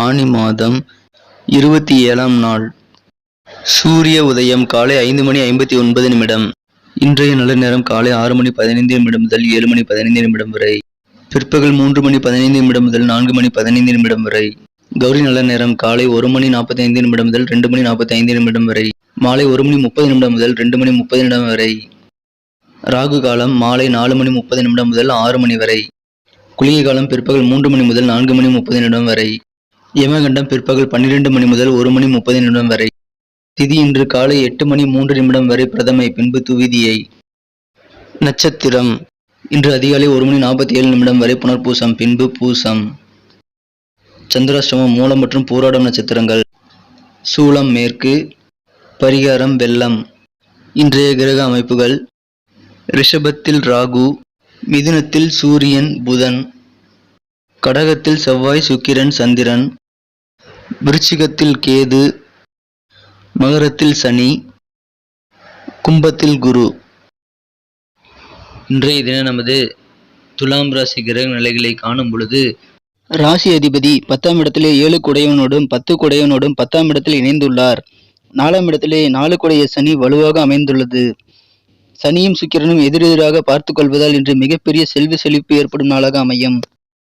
ஆனி மாதம் இருபத்தி ஏழாம் நாள். சூரிய உதயம் காலை ஐந்து மணி ஐம்பத்தி ஒன்பது நிமிடம். இன்றைய நல்ல நேரம் காலை ஆறு மணி பதினைந்து நிமிடம் முதல் ஏழு மணி பதினைந்து நிமிடம் வரை. பிற்பகல் மூன்று மணி பதினைந்து நிமிடம் முதல் நான்கு மணி பதினைந்து நிமிடம் வரை. கௌரி நல்ல நேரம் காலை ஒரு மணி நாற்பத்தி ஐந்து நிமிடம் முதல் ரெண்டு மணி நாற்பத்தி ஐந்து நிமிடம் வரை. மாலை ஒரு மணி முப்பது நிமிடம் முதல் ரெண்டு மணி முப்பது நிமிடம் வரை. ராகு காலம் மாலை நாலு மணி முப்பது நிமிடம் முதல் ஆறு மணி வரை. குளிகை காலம் பிற்பகல் மூன்று மணி முதல் நான்கு மணி முப்பது நிமிடம் வரை. யமகண்டம் பிற்பகல் பன்னிரண்டு மணி முதல் ஒரு மணி முப்பது நிமிடம் வரை. திதி இன்று காலை எட்டு மணி மூன்று நிமிடம் வரை பிரதமை பின்பு துவிதியை. நட்சத்திரம். இன்று அதிகாலை ஒரு மணி நாற்பத்தி ஏழு நிமிடம் வரை புனர்பூசம் பின்பு பூசம். சந்திராஷ்டமம் மூலம் மற்றும் பூராடம் நட்சத்திரங்கள். சூலம் மேற்கு. பரிகாரம் வெள்ளம். இன்றைய கிரக அமைப்புகள். ரிஷபத்தில் ராகு மிதுனத்தில் சூரியன் புதன். கடகத்தில் செவ்வாய் சுக்கிரன் சந்திரன். விருச்சிகத்தில் கேது மகரத்தில் சனி கும்பத்தில் குரு. இன்றைய தினம் நமது துலாம் ராசி கிரக நிலைகளை காணும் பொழுது ராசி அதிபதி பத்தாம் இடத்திலே ஏழு குடையவனோடும் பத்து குடையவனோடும் பத்தாம் இடத்தில் இணைந்துள்ளார். நாலாம் இடத்திலே நாலு குடைய சனி வலுவாக அமைந்துள்ளது. சனியும் சுக்கிரனும் எதிரெதிராக பார்த்து கொள்வதால் இன்று மிகப்பெரிய செல்வ செழிப்பு ஏற்படும் நாளாக அமையும்.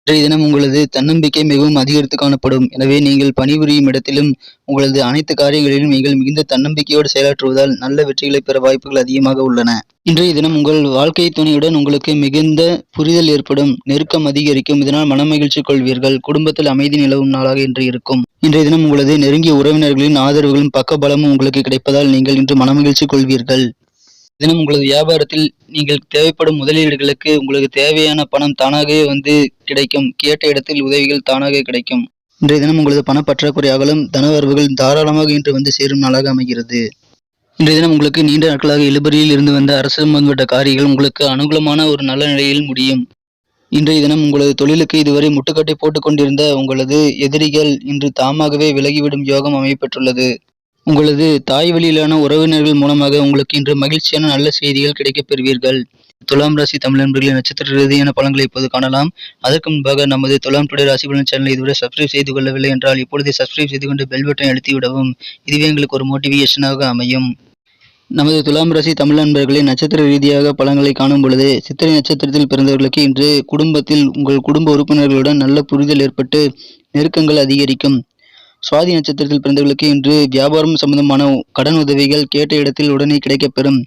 இன்றைய தினம் உங்களது தன்னம்பிக்கை மிகவும் அதிகரித்து காணப்படும். எனவே நீங்கள் பணிபுரியும் இடத்திலும் உங்களது அனைத்து காரியங்களிலும் நீங்கள் மிகுந்த தன்னம்பிக்கையோடு செயலாற்றுவதால் நல்ல வெற்றிகளை பெற வாய்ப்புகள் அதிகமாக உள்ளன. இன்றைய தினம் உங்கள் வாழ்க்கை துணையுடன் உங்களுக்கு மிகுந்த புரிதல் ஏற்படும் நெருக்கம் அதிகரிக்கும். இதனால் மனமகிழ்ச்சி கொள்வீர்கள். குடும்பத்தில் அமைதி நிலவும் நாளாக இன்று இருக்கும். இன்றைய தினம் உங்களது நெருங்கிய உறவினர்களின் ஆதரவுகளும் பக்கபலமும் உங்களுக்கு கிடைப்பதால் நீங்கள் இன்று மனமகிழ்ச்சி கொள்வீர்கள். தினம் உங்களது வியாபாரத்தில் நீங்கள் தேவைப்படும் முதலீடுகளுக்கு உங்களுக்கு தேவையான பணம் தானாகவே வந்து கிடைக்கும். கேட்ட இடத்தில் உதவிகள் தானாக கிடைக்கும். இன்றைய தினம் உங்களது பணப்பற்றாக்குறை அகலும் தனவரவுகள் தாராளமாக இன்று வந்து சேரும் நாளாக அமைகிறது. இன்றைய தினம் உங்களுக்கு நீண்ட நாட்களாக இழுபறியில் இருந்து வந்த அரசு சம்பந்தப்பட்ட காரியங்கள் உங்களுக்கு அனுகூலமான ஒரு நல்ல நிலையில் முடியும். இன்றைய தினம் உங்களது தொழிலுக்கு இதுவரை முட்டுக்கட்டை போட்டுக்கொண்டிருந்த உங்களது எதிரிகள் இன்று தாமாகவே விலகிவிடும் யோகம் அமைப்பெற்றுள்ளது உங்களது தாய் வழியிலான உறவினர்கள் மூலமாக உங்களுக்கு இன்று மகிழ்ச்சியான நல்ல செய்திகள் கிடைக்கப் பெறுவீர்கள். துலாம் ராசி தமிழ் நண்பர்களின் நட்சத்திர ரீதியான பலன்களை இப்போது காணலாம். அதற்கு முன்பாக நமது துலாம் டுடே ராசி பலன் சேனலை இதுவரை சப்ஸ்கிரைப் செய்து கொள்ளவில்லை என்றால் இப்பொழுதே சப்ஸ்கிரைப் செய்து கொண்டு பெல் பட்டனை அழுத்தி விடவும் இதுவே எங்களுக்கு ஒரு மோட்டிவேஷனாக அமையும். நமது துலாம் ராசி தமிழ் நண்பர்களின் நட்சத்திர ரீதியாக பலன்களை காணும் பொழுது சித்திரை நட்சத்திரத்தில் பிறந்தவர்களுக்கு இன்று குடும்பத்தில் உங்கள் குடும்ப உறுப்பினர்களுடன் நல்ல புரிதல் ஏற்பட்டு நெருக்கங்கள் அதிகரிக்கும். சுவாதி நட்சத்திரத்தில் பிறந்தவர்களுக்கு இன்று வியாபாரம் சம்பந்தமான கடன் உதவிகள் கேட்ட இடத்தில் உடனே கிடைக்கப்பெறும்.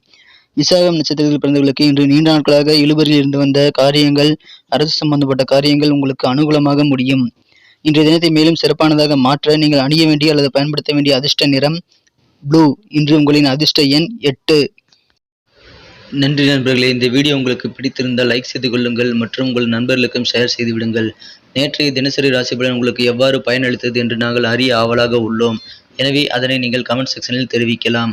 விசாகம் நட்சத்திரத்தில் பிறந்தவர்களுக்கு இன்று நீண்ட நாட்களாக இழுபறியில் இருந்து வந்த காரியங்கள் அரசு சம்பந்தப்பட்ட காரியங்கள் உங்களுக்கு அனுகூலமாக முடியும். இன்றைய தினத்தை மேலும் சிறப்பானதாக மாற்ற நீங்கள் அணிய வேண்டிய அல்லது பயன்படுத்த வேண்டிய அதிர்ஷ்ட நிறம் ப்ளூ. இன்று உங்களின் அதிர்ஷ்ட எண் எட்டு. நன்றி நண்பர்களே இந்த வீடியோ உங்களுக்கு பிடித்திருந்தால் லைக் செய்து கொள்ளுங்கள் மற்றும் உங்கள் நண்பர்களுக்கும் ஷேர் செய்து விடுங்கள். நேற்றைய தினசரி ராசி பலன் உங்களுக்கு எவ்வாறு பயனளித்தது என்று நாங்கள் அறிய ஆவலாக உள்ளோம். எனவே அதனை நீங்கள் கமெண்ட் செக்ஷனில் தெரிவிக்கலாம்.